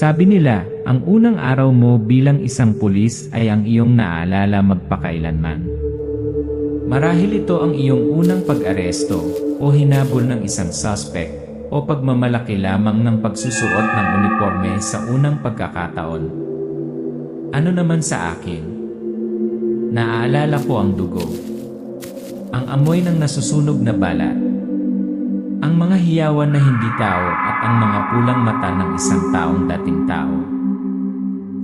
Sabi nila, ang unang araw mo bilang isang pulis ay ang iyong naalala magpakailanman. Marahil ito ang iyong unang pag-aresto o hinabol ng isang suspect o pagmamalaki lamang ng pagsusuot ng uniforme sa unang pagkakataon. Ano naman sa akin? Naaalala ko ang dugo. Ang amoy ng nasusunog na balat. Ang mga hiyawan na hindi tao ang mga pulang mata ng isang taong dating tao.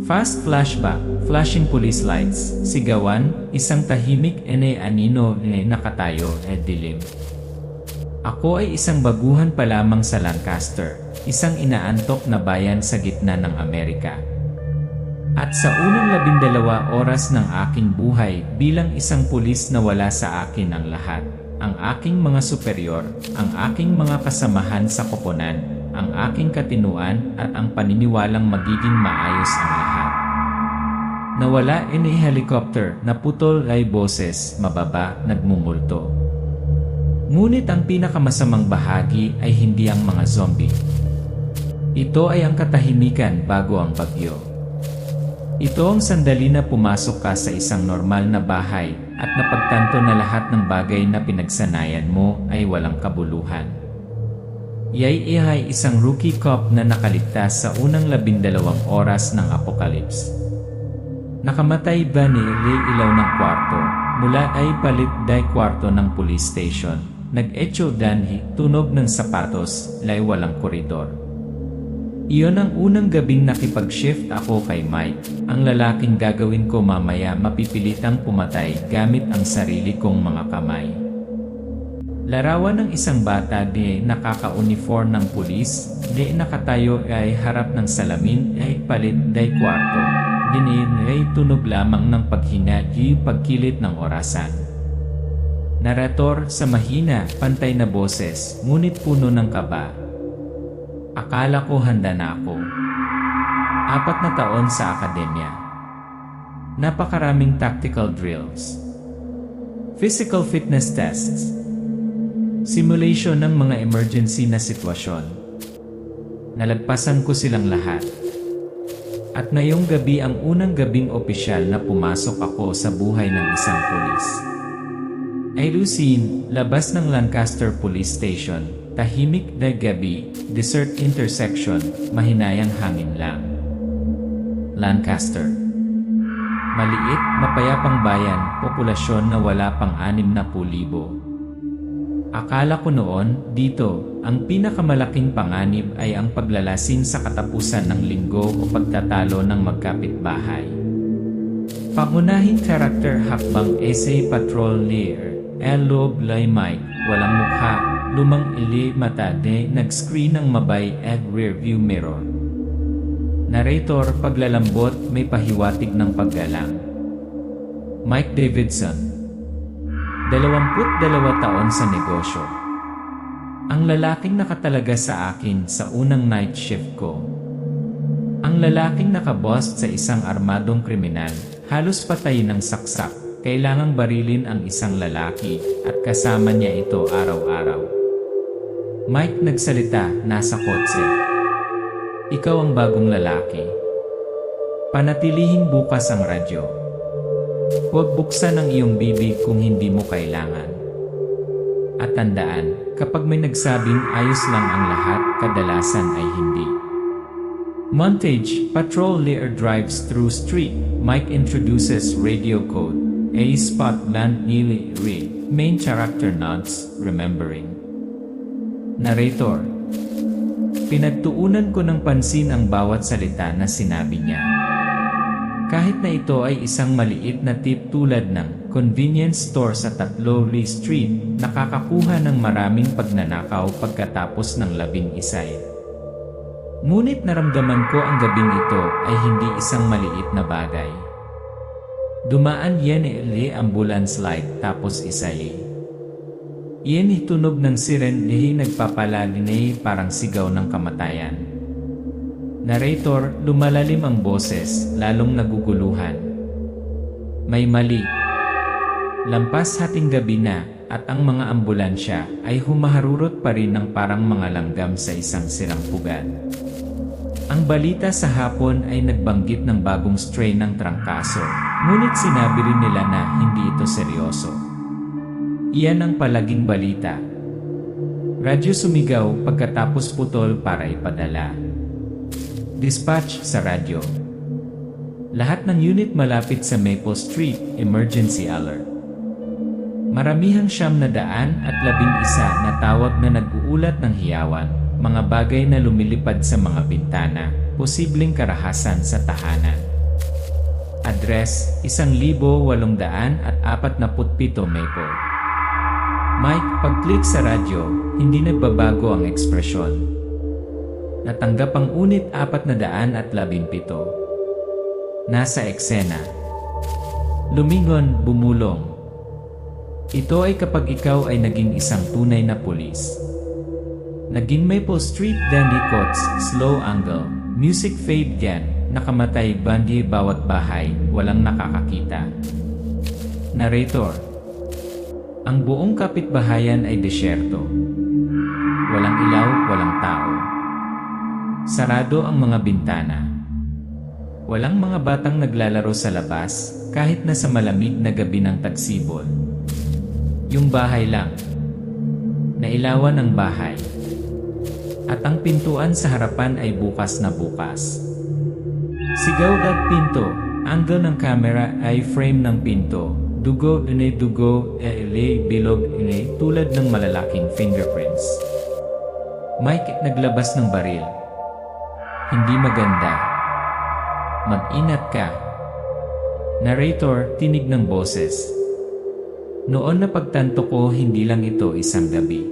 Fast flashback, flashing police lights, sigawan, isang tahimik ene anino ne nakatayo e dilim. Ako ay isang baguhan pa lamang sa Lancaster, isang inaantok na bayan sa gitna ng Amerika. At sa unang labindalawa oras ng aking buhay bilang isang pulis na wala sa akin ang lahat, ang aking mga superior, ang aking mga kasamahan sa koponan, ang aking katinuan at ang paniniwalang magiging maayos ang lahat. Nawala in a helicopter na putol ay boses, mababa, nagmumulto. Ngunit ang pinakamasamang bahagi ay hindi ang mga zombie. Ito ay ang katahimikan bago ang bagyo. Ito ang sandali na pumasok ka sa isang normal na bahay at napagtanto na lahat ng bagay na pinagsanayan mo ay walang kabuluhan. Yay ay isang rookie cop na nakaligtas sa unang labindalawang oras ng apocalypse. Nakamatay ba ni Ray ilaw ng kwarto mula ay palit day kwarto ng police station. Nag-echo danhi, tunog ng sapatos, lay walang koridor. Iyon ang unang gabing nakipag-shift ako kay Mike. Ang lalaking gagawin ko mamaya mapipilitang pumatay gamit ang sarili kong mga kamay. Larawan ng isang bata di nakaka-uniform ng pulis, di nakatayo ay harap ng salamin ay palit day kwarto. Dinin ay tunog lamang ng paghinga di pagkilit ng orasan. Narator sa mahina, pantay na boses, ngunit puno ng kaba. Akala ko handa na ako. Apat na taon sa akademya. Napakaraming tactical drills. Physical fitness tests. Simulation ng mga emergency na sitwasyon. Nalagpasan ko silang lahat. At ngayong gabi ang unang gabing opisyal na pumasok ako sa buhay ng isang pulis. Ay Lucine, labas ng Lancaster Police Station, tahimik na gabi, desert intersection, mahinayang hangin lang. Lancaster Maliit, mapayapang bayan, populasyon na wala pang anim na pulibo. Akala ko noon, dito, ang pinakamalaking panganib ay ang paglalasin sa katapusan ng linggo o pagtatalo ng magkapitbahay. Pangunahing karakter hakbang essay patrol leader, Elo Blay Mike, walang mukha, lumang ili mata de nag-screen ng mabay at rear view mirror. Narrator paglalambot may pahiwatig ng paggalang. Mike Davidson 22 taon sa negosyo. Ang lalaking nakatalaga sa akin sa unang night shift ko. Ang lalaking nakaboss sa isang armadong kriminal, halos patay ng saksak, kailangang barilin ang isang lalaki at kasama niya ito araw-araw. Mike nagsalita, nasa kotse. Ikaw ang bagong lalaki. Panatilihing bukas ang radyo. Huwag buksan ang iyong bibig kung hindi mo kailangan. At tandaan, kapag may nagsabing ayos lang ang lahat, kadalasan ay hindi. Montage, patrol leader drives through street. Mike introduces radio code. A spot land nearly read. Main character nods, remembering. Narrator, Pinagtuunan ko ng pansin ang bawat salita na sinabi niya. Kahit na ito ay isang maliit na tip tulad ng convenience store sa Tatlo Lee Street, nakakakuha ng maraming pagnanakaw pagkatapos ng labing isay. Ngunit naramdaman ko ang gabing ito ay hindi isang maliit na bagay. Dumaan yan ili ambulance light tapos isay. Iyan tunog ng siren lihi nagpapalalinay parang sigaw ng kamatayan. Narrator, lumalalim ang boses, lalong naguguluhan. May mali. Lampas hating gabi na at ang mga ambulansya ay humaharurot pa rin ng parang mga langgam sa isang sirang pugad. Ang balita sa hapon ay nagbanggit ng bagong strain ng trangkaso, ngunit sinabi rin nila na hindi ito seryoso. Iyan ang palaging balita. Radyo sumigaw pagkatapos putol para ipadala. Dispatch sa radyo. Lahat ng unit malapit sa Maple Street, emergency alert. Maramihang siyam na daan at labing isa na tawag na nag-uulat ng hiyawan, mga bagay na lumilipad sa mga bintana, posibleng karahasan sa tahanan. Address, 1,800 at 47 Maple. Mike, pag-click sa radyo, hindi nagbabago ang ekspresyon. Natanggap ang unit 417. Nasa eksena. Lumingon, bumulong. Ito ay kapag ikaw ay naging isang tunay na pulis. Naging Maple Street Dandy Coats, slow angle, music fade yan, nakamatay bandi bawat bahay, walang nakakakita. Narrator Ang buong kapitbahayan ay desyerto. Walang ilaw, walang tao. Sarado ang mga bintana. Walang mga batang naglalaro sa labas, kahit na sa malamig na gabi ng tagsibol. Yung bahay lang. Nailawan ang bahay. At ang pintuan sa harapan ay bukas na bukas. Sigaw at pinto, angle ng camera ay frame ng pinto. Dugo, ine dugo, ele, bilog, ine, tulad ng malalaking fingerprints. Mike naglabas ng baril. Hindi maganda. Mag-inat ka. Narrator, tinig ng boses. Noon na pagtanto ko hindi lang ito isang gabi.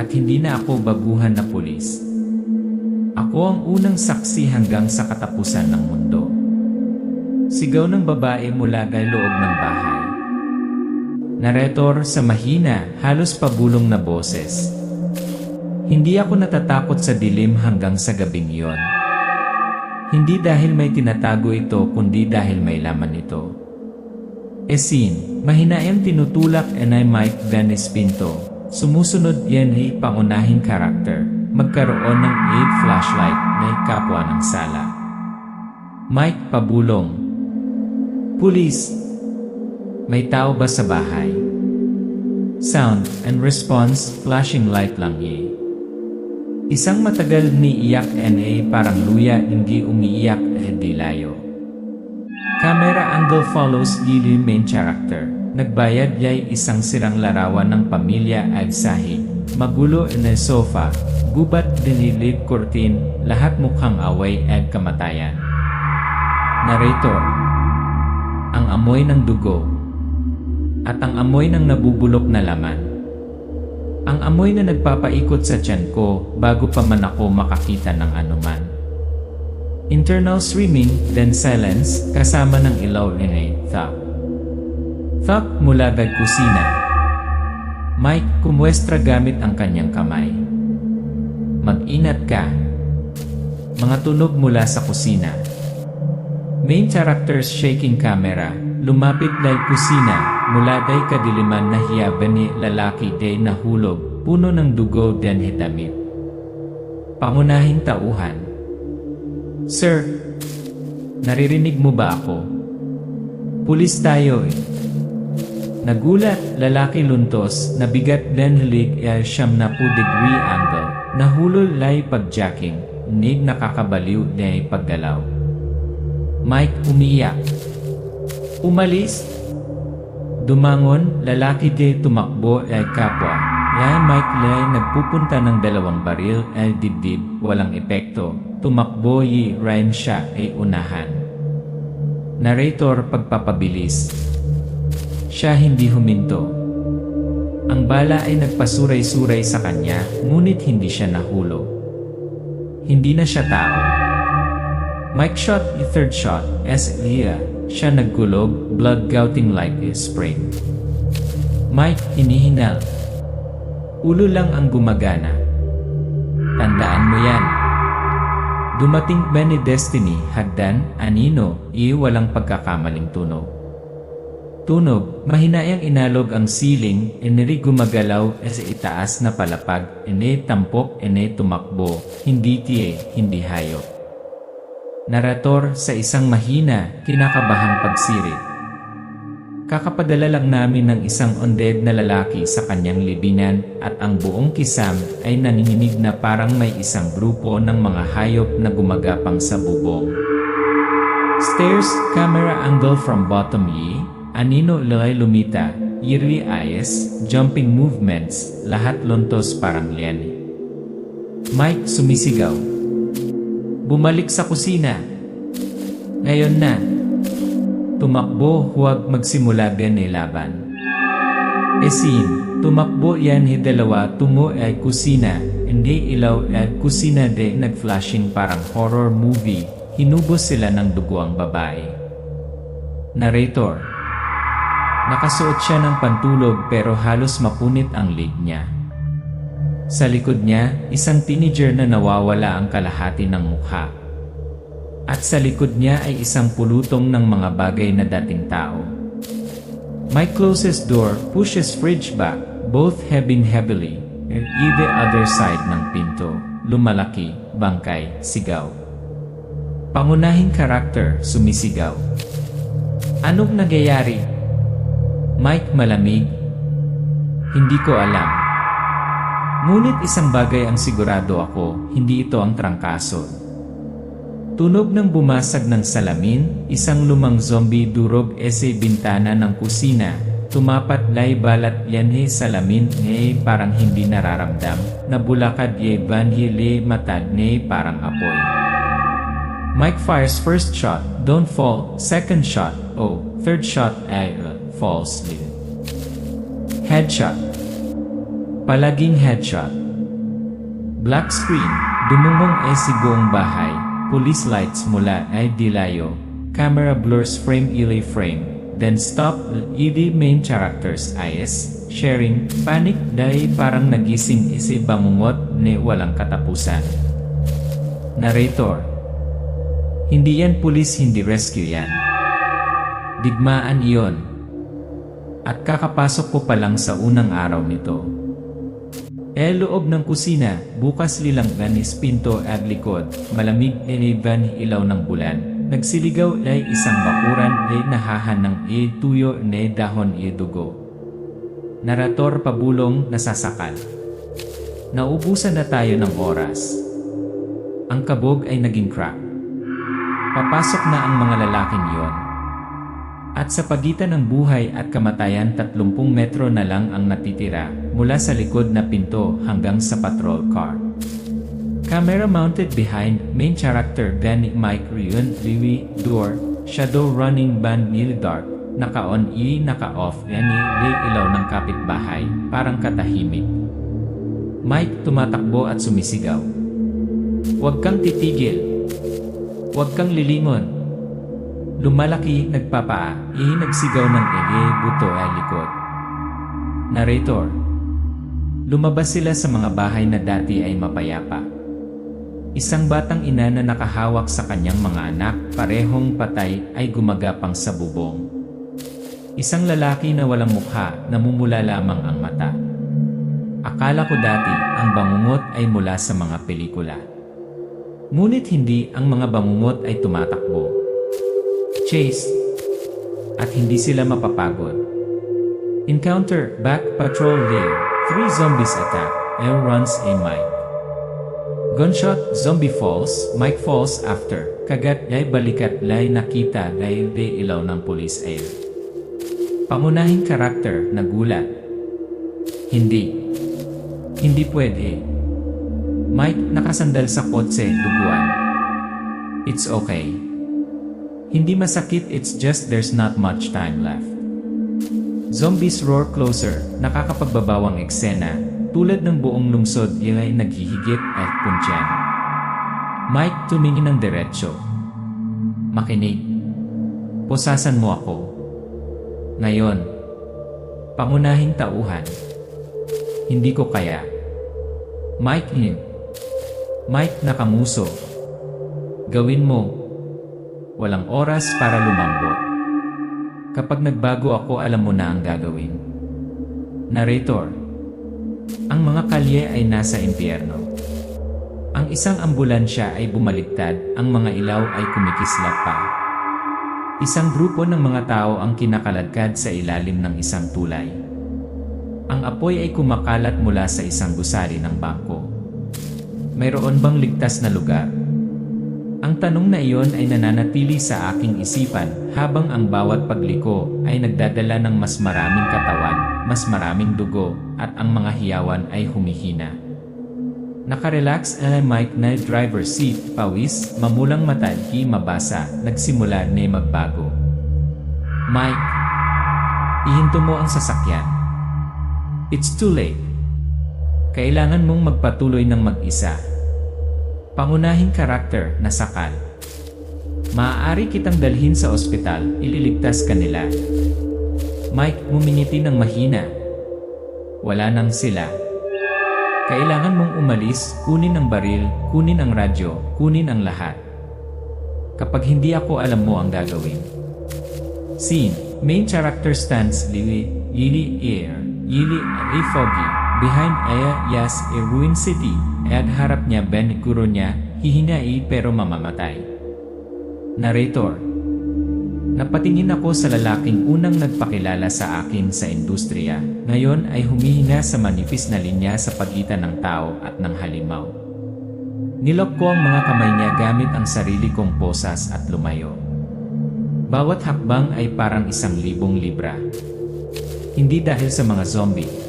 At hindi na ako baguhan na pulis. Ako ang unang saksi hanggang sa katapusan ng mundo. Sigaw ng babae mula kay loob ng bahay. Narrator sa mahina, halos pabulong na boses. Hindi ako natatakot sa dilim hanggang sa gabing iyon. Hindi dahil may tinatago ito kundi dahil may laman ito. Esin, mahinayang tinutulak and I Mike Dennis Pinto. Sumusunod yan ay pangunahing karakter. Magkaroon ng aid flashlight na kapwa ng sala. Mike Pabulong Police May tao ba sa bahay? Sound and response flashing light lang ye. Isang matagal ni iyak NA parang luya hindi umiiyak hindi layo. Camera angle follows Lily main character. Nagbayad yay isang sirang larawan ng pamilya Agsahi. Magulo na sofa, gubat dinilid kurtin, lahat mukhang away at kamatayan. Narrator Ang amoy ng dugo at ang amoy ng nabubulok na laman. Ang amoy na nagpapaikot sa tiyan ko bago pa man ako makakita ng anuman. Internal streaming, then silence, kasama ng ilaw ni Thak. Thak mula kay kusina. Mike kumwestra gamit ang kanyang kamay. Mag-inat ka. Mga tunog mula sa kusina. Main characters shaking camera, lumapit day kusina, mula day kadiliman na hiyaban ni lalaki day nahulog, puno ng dugo den hitamit. Pangunahing tauhan. Sir, naririnig mo ba ako? Pulis tayo eh. Nagulat, lalaki luntos, nabigat den hilig el siyam na degree angle, nahulol lay pagjacking, nig nakakabaliw day paggalaw. Mike umiiyak. Umalis? Dumangon, lalaki day tumakbo ay kapwa. Yan Mike Lay nagpupunta ng dalawang baril ay dibdib, walang epekto. Tumakbo yi Ryan siya ay unahan. Narrator pagpapabilis. Siya hindi huminto. Ang bala ay nagpasuray-suray sa kanya, ngunit hindi siya nahulog. Hindi na siya tao. Mike shot third shot as Leah, siya nagkulog, blood gouting like a spring. Mike hinihinal. Ulo lang ang gumagana. Tandaan mo yan. Dumating ba ni Destiny, Hagdan, Anino, i walang pagkakamaling tunog. Tunog, mahinayang inalog ang siling, iniri gumagalaw e sa itaas na palapag, ene tampok, ene tumakbo, hindi tiye, hindi hayop. Narator sa isang mahina, kinakabahang pagsirit. Kakapadala lang namin ng isang undead na lalaki sa kanyang libingan at ang buong kisam ay nanginginig na parang may isang grupo ng mga hayop na gumagapang sa bubong. Stairs, camera angle from bottom ye, anino loy lumita, yearly eyes, jumping movements, lahat lontos parang lian. Mike sumisigaw. Bumalik sa kusina. Ngayon na. Tumakbo, huwag magsimula din ni laban. Esin, tumakbo yan hi dalawa tumo ay kusina, hindi ilaw at kusina de nag-flashing parang horror movie, hinubos sila ng dugo ang babae. Narrator Nakasuot siya ng pantulog pero halos mapunit ang leg niya. Sa likod niya, isang teenager na nawawala ang kalahati ng mukha. At sa likod niya ay isang pulutong ng mga bagay na dating tao. My closest door pushes fridge back, both heaving heavily, and either other side ng pinto, lumalaki, bangkay, sigaw. Pangunahing karakter, sumisigaw. Anong nagyayari? Mike malamig? Hindi ko alam. Ngunit isang bagay ang sigurado ako, hindi ito ang trangkaso. Tunog ng bumasag ng salamin, isang lumang zombie durog ese bintana ng kusina, tumapat lay balat yan he salamin ne parang hindi nararamdam, nabulakad ye banhi le matad ne parang apoy. Mike fires first shot, don't fall, second shot, oh, third shot ay uh, falls din. Headshot. Palaging headshot. Black screen, dumungong si buong bahay, police lights mula ay dilayo, camera blurs frame ilay frame, then stop, ED main characters IS, sharing, panic dahil parang nagising isi bangungot ni walang katapusan. Narrator Hindi yan pulis, hindi rescue yan. Digmaan iyon. At kakapasok ko pa lang sa unang araw nito. E loob ng kusina, bukas lilang ganis pinto at likod, malamig iniban ilaw ng bulan. Nagsiligaw ay isang bakuran ay nahahan ng e tuyo ne dahon e dugo. Narator pabulong nasasakal. Naubusan na tayo ng oras. Ang kabog ay naging crack. Papasok na ang mga lalaking yon. At sa pagitan ng buhay at kamatayan 30 metro na lang ang natitira mula sa likod na pinto hanggang sa patrol car. Camera mounted behind main character Danny Mike Ryun Liwi door shadow running band nearly dark naka-on i naka-off yani li ilaw ng kapitbahay parang katahimik. Mike tumatakbo at sumisigaw. Huwag kang titigil. Huwag kang lilingon. Lumalaki, nagpapaa, ihi nagsigaw ng ege, buto ay likod. Narrator Lumabas sila sa mga bahay na dati ay mapayapa. Isang batang ina na nakahawak sa kanyang mga anak, parehong patay, ay gumagapang sa bubong. Isang lalaki na walang mukha, namumula lamang ang mata. Akala ko dati, ang bangungot ay mula sa mga pelikula. Ngunit hindi ang mga bangungot ay tumatakbo. Chase. At hindi sila mapapagod. Encounter, back patrol there. Three zombies attack. L runs a Mike. Gunshot, zombie falls, Mike falls after. Kagat ay balikat lay nakita dahil de ilaw ng police air. Pangunahing karakter, nagulat. Hindi. Hindi pwede. Mike nakasandal sa kotse, duguan. It's okay. Hindi masakit, it's just there's not much time left. Zombies roar closer, nakakapagbabawang eksena, tulad ng buong lungsod ay naghihigit at puntyan. Mike tumingin ng diretsyo. Makinig. Posasan mo ako. Ngayon. Pangunahing tauhan. Hindi ko kaya. Mike in. Mike nakamuso. Gawin mo. Walang oras para lumambot. Kapag nagbago ako, alam mo na ang gagawin. Narrator Ang mga kalye ay nasa impyerno. Ang isang ambulansya ay bumaliktad, ang mga ilaw ay kumikislap pa. Isang grupo ng mga tao ang kinakaladkad sa ilalim ng isang tulay. Ang apoy ay kumakalat mula sa isang gusali ng bangko. Mayroon bang ligtas na lugar? Ang tanong na iyon ay nananatili sa aking isipan habang ang bawat pagliko ay nagdadala ng mas maraming katawan, mas maraming dugo, at ang mga hiyawan ay humihina. Nakarelax ang Mike na driver seat, pawis, mamulang mata, di mabasa, nagsimula na magbago. Mike, ihinto mo ang sasakyan. It's too late. Kailangan mong magpatuloy ng mag-isa. Pangunahing karakter na sakal. Maaari kitang dalhin sa ospital, ililigtas ka nila. Mike mumingiti ng mahina. Wala nang sila. Kailangan mong umalis, kunin ang baril, kunin ang radyo, kunin ang lahat. Kapag hindi ako alam mo ang gagawin. Scene. Main character stands Lily, Lily Air, Lily A Foggy, behind Aya Yas a ruined city, at harap niya Ben Guro niya, hihinai pero mamamatay. Narrator Napatingin ako sa lalaking unang nagpakilala sa akin sa industriya. Ngayon ay humihina sa manipis na linya sa pagitan ng tao at ng halimaw. Nilok ko ang mga kamay niya gamit ang sarili kong posas at lumayo. Bawat hakbang ay parang isang libong libra. Hindi dahil sa mga zombie.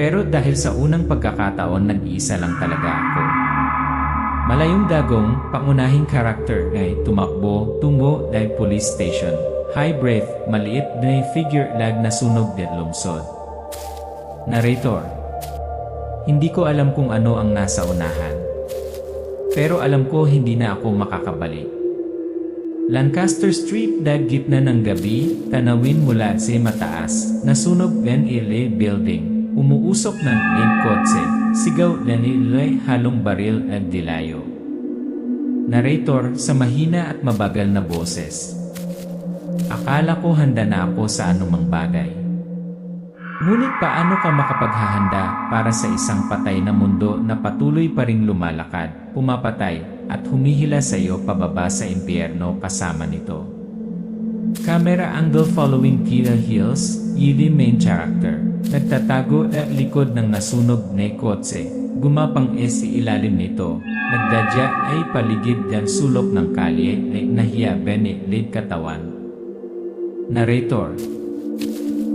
Pero dahil sa unang pagkakataon nag-iisa lang talaga ako. Malayong dagong, pangunahing karakter ay tumakbo tungo dahil police station. High breath, maliit na figure lag na sunog at lumsod. Narrator Hindi ko alam kung ano ang nasa unahan. Pero alam ko hindi na ako makakabalik. Lancaster Street dag gitna ng gabi, tanawin mula sa mataas, nasunog Ben Ile Building, umuusok ng eight kotse, sigaw na nilay halong baril at dilayo. Narrator sa mahina at mabagal na boses. Akala ko handa na ako sa anumang bagay. Ngunit paano ka makapaghahanda para sa isang patay na mundo na patuloy pa ring lumalakad, pumapatay, at humihila sa iyo pababa sa impyerno kasama nito? Camera angle following Kira Hills, Yili main character. Nagtatago at likod ng nasunog na kotse. Gumapang e si ilalim nito. Nagdadya ay paligid ng sulok ng kalye ay nahiya bene lid katawan. Narrator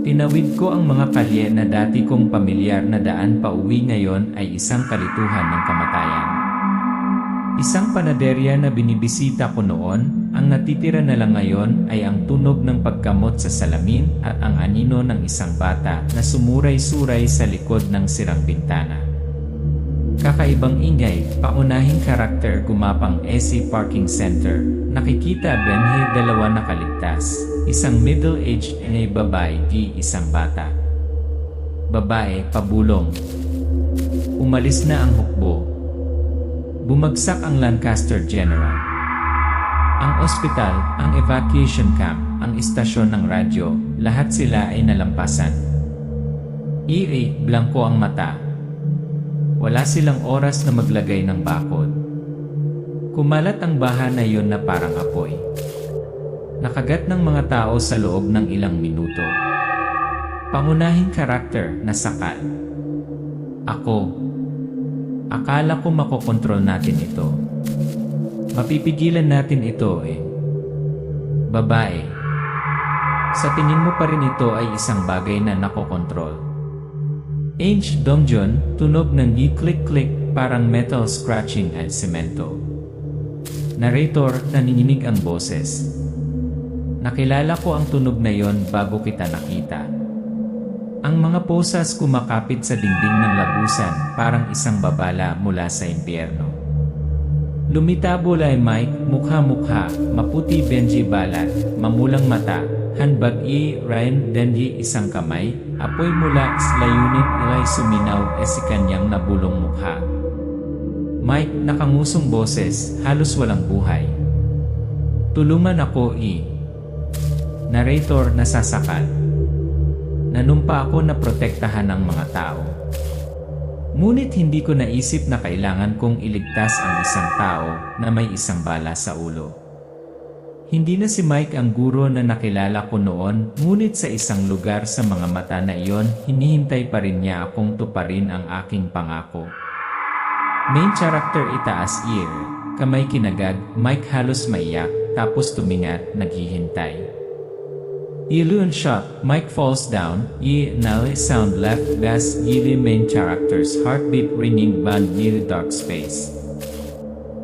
Tinawid ko ang mga kalye na dati kong pamilyar na daan pa uwi ngayon ay isang kalituhan ng kamatayan. Isang panaderya na binibisita ko noon, ang natitira na lang ngayon ay ang tunog ng pagkamot sa salamin at ang anino ng isang bata na sumuray-suray sa likod ng sirang bintana. Kakaibang ingay, paunahing karakter gumapang SC Parking Center. Nakikita Benhe dalawa nakaligtas. Isang middle-aged na babae di isang bata. Babae, pabulong. Umalis na ang hukbo. Bumagsak ang Lancaster General. Ospital, ang evacuation camp, ang istasyon ng radyo, lahat sila ay nalampasan. Iri, blanco ang mata, wala silang oras na maglagay ng bakod. Kumalat ang baha na yun na parang apoy. Nakagat ng mga tao sa loob ng ilang minuto. Pangunahing karakter na sakal. Ako. Akala ko makokontrol natin ito. Mapipigilan natin ito eh. Babae. Sa tingin mo pa rin ito ay isang bagay na nakokontrol. H. Dongjon, tunog ng gi-click-click parang metal scratching at semento. Narrator, nanininig ang boses. Nakilala ko ang tunog na yon bago kita nakita. Ang mga posas kumakapit sa dingding ng labusan parang isang babala mula sa impyerno. Lumitabo ay Mike, mukha-mukha, maputi Benji balat, mamulang mata, handbag i Ryan Denji isang kamay, apoy mula sa layunin ilay suminaw e si kanyang nabulong mukha. Mike, nakangusong boses, halos walang buhay. Tulungan ako i. Narrator nasasakal. Nanumpa ako na protektahan ang mga tao. Ngunit hindi ko naisip na kailangan kong iligtas ang isang tao na may isang bala sa ulo. Hindi na si Mike ang guro na nakilala ko noon, ngunit sa isang lugar sa mga mata na iyon, hinihintay pa rin niya akong tuparin ang aking pangako. Main character itaas ear, kamay kinagag, Mike halos maiyak, tapos tumingat, naghihintay. Ilun shot, Mike falls down, ye nale sound left bass yili main character's heartbeat ringing band yili dark space.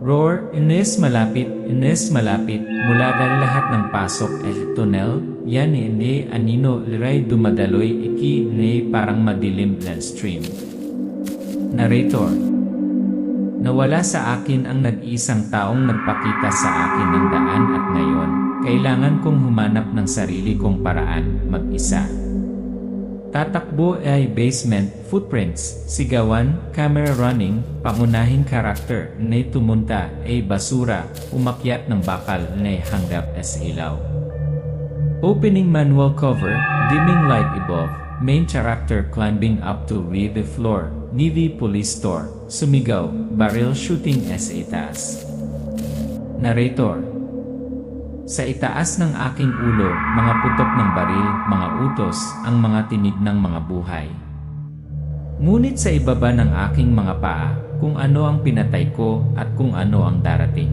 Roar, Ines malapit, Ines malapit, mula dahil lahat ng pasok ay tunnel, yan ni anino liray dumadaloy iki ni parang madilim land stream. Narrator Nawala sa akin ang nag-isang taong nagpakita sa akin ng daan at ngayon, kailangan kong humanap ng sarili kong paraan, mag-isa. Tatakbo ay basement, footprints, sigawan, camera running, pangunahing karakter, na tumunta ay basura, umakyat ng bakal na hanggap as ilaw. Opening manual cover, dimming light above, main character climbing up to read the floor, Navy police store, sumigaw, barrel shooting sa itaas. Narrator Sa itaas ng aking ulo, mga putok ng baril, mga utos, ang mga tinig ng mga buhay. Ngunit sa ibaba ng aking mga paa, kung ano ang pinatay ko at kung ano ang darating.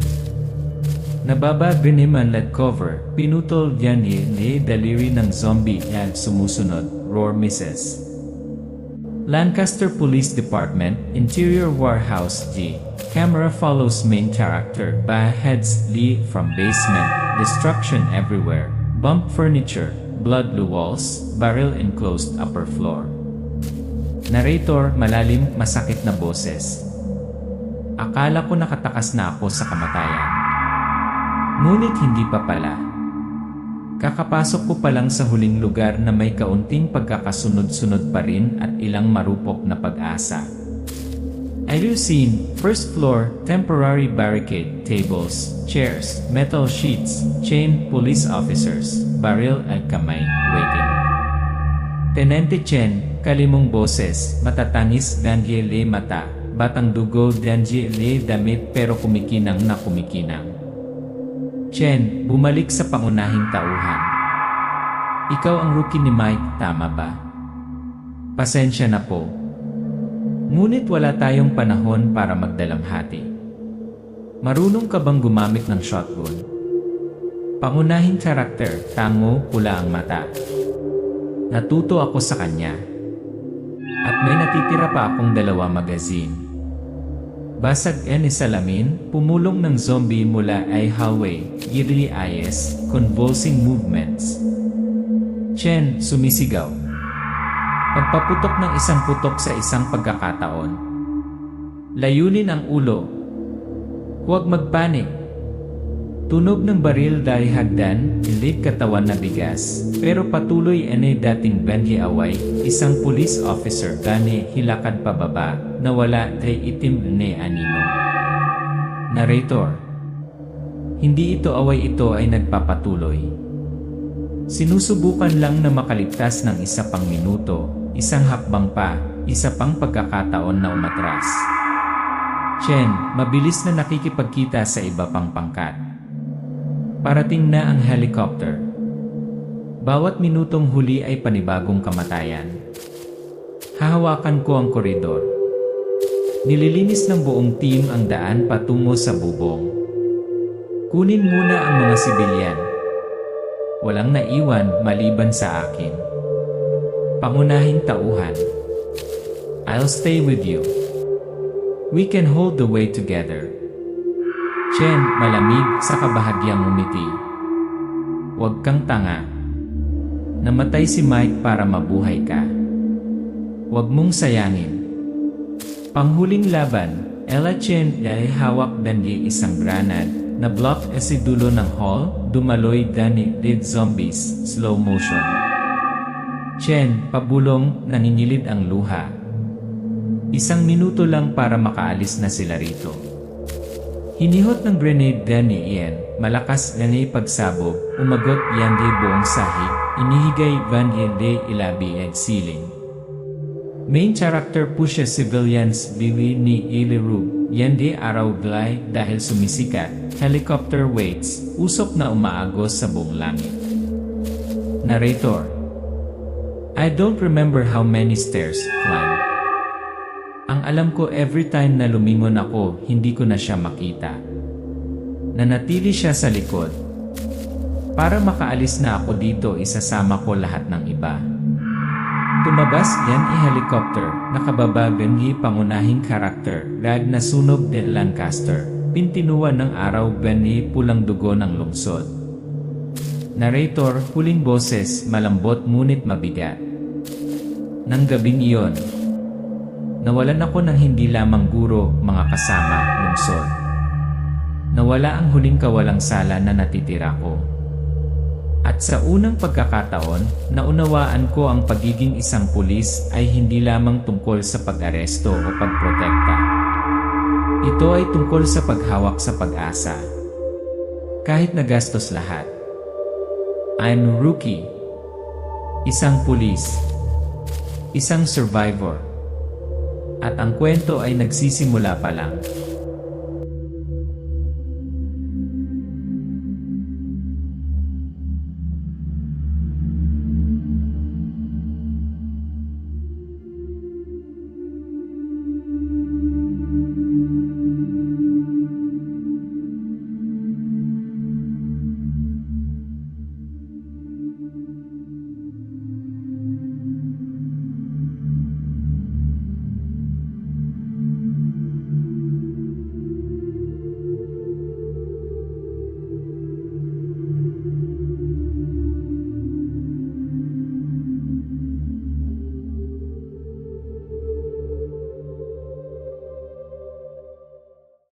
Nababa biniman let cover, pinutol yan ni daliri ng zombie yan sumusunod, roar misses. Lancaster Police Department, Interior Warehouse G. Camera follows main character by heads Lee from basement, destruction everywhere, bump furniture, blood blue walls, barrel enclosed upper floor. Narrator, malalim, masakit na boses. Akala ko nakatakas na ako sa kamatayan. Ngunit hindi pa pala. Kakapasok ko pa lang sa huling lugar na may kaunting pagkakasunod-sunod pa rin at ilang marupok na pag-asa. Seen, first floor, temporary barricade, tables, chairs, metal sheets, chain police officers, barrel at kamay, waiting. Tenente Chen, kalimong boses, matatangis dangie le mata, batang dugo dangie le damit pero kumikinang na kumikinang. Chen, bumalik sa pangunahing tauhan. Ikaw ang rookie ni Mike, tama ba? Pasensya na po. Ngunit wala tayong panahon para magdalamhati. Marunong ka bang gumamit ng shotgun? Pangunahing karakter, tango, pula ang mata. Natuto ako sa kanya. At may natitira pa akong dalawa magazine. Basag ni salamin, pumulong ng zombie mula ay hallway, eerily eyes, convulsing movements. Chen, sumisigaw. Pagpaputok ng isang putok sa isang pagkakataon. Layunin ang ulo. Huwag magpanik. Tunog ng baril dahil hagdan, hindi katawan na bigas. Pero patuloy ane dating Benji Away, isang police officer gani hilakad pababa, nawala kay itim ni anino. Narrator Hindi ito away ito ay nagpapatuloy. Sinusubukan lang na makaligtas ng isa pang minuto, isang hakbang pa, isa pang pagkakataon na umatras. Chen, mabilis na nakikipagkita sa iba pang pangkat. Parating na ang helicopter. Bawat minutong huli ay panibagong kamatayan. Hahawakan ko ang koridor. Nililinis ng buong team ang daan patungo sa bubong. Kunin muna ang mga sibilyan. Walang naiwan maliban sa akin. Pangunahing tauhan. I'll stay with you. We can hold the way together. Chen, malamig sa kabahagyang umiti. Huwag kang tanga. Namatay si Mike para mabuhay ka. Huwag mong sayangin. Panghuling laban, Ella Chen ay hawak dandi isang granad na block e si dulo ng hall, dumaloy dani dead zombies, slow motion. Chen, pabulong, naninilid ang luha. Isang minuto lang para makaalis na sila rito. Hinihot ng grenade gun ni Ian, malakas na pagsabog, umagot Yande buong sahig, inihigay Van Yende ilabi at ceiling. Main character pushes civilians bili ni Iliru, Yende araw glay dahil sumisikat, helicopter waits, usok na umaagos sa buong langit. Narrator I don't remember how many stairs climb. Ang alam ko every time na lumingon ako, hindi ko na siya makita. Nanatili siya sa likod. Para makaalis na ako dito, isasama ko lahat ng iba. Tumabas yan i helicopter, nakababa benhi pangunahing karakter, rag na sunog de Lancaster, pintinuan ng araw benhi pulang dugo ng lungsod. Narrator, huling boses, malambot ngunit mabigat. Nang gabing iyon, Nawalan ako ng hindi lamang guro, mga kasama, lungsod. Nawala ang huling kawalang sala na natitira ko. At sa unang pagkakataon, naunawaan ko ang pagiging isang pulis ay hindi lamang tungkol sa pag-aresto o pagprotekta. Ito ay tungkol sa paghawak sa pag-asa. Kahit nagastos lahat. I'm rookie. Isang pulis. Isang survivor. At ang kwento ay nagsisimula pa lang.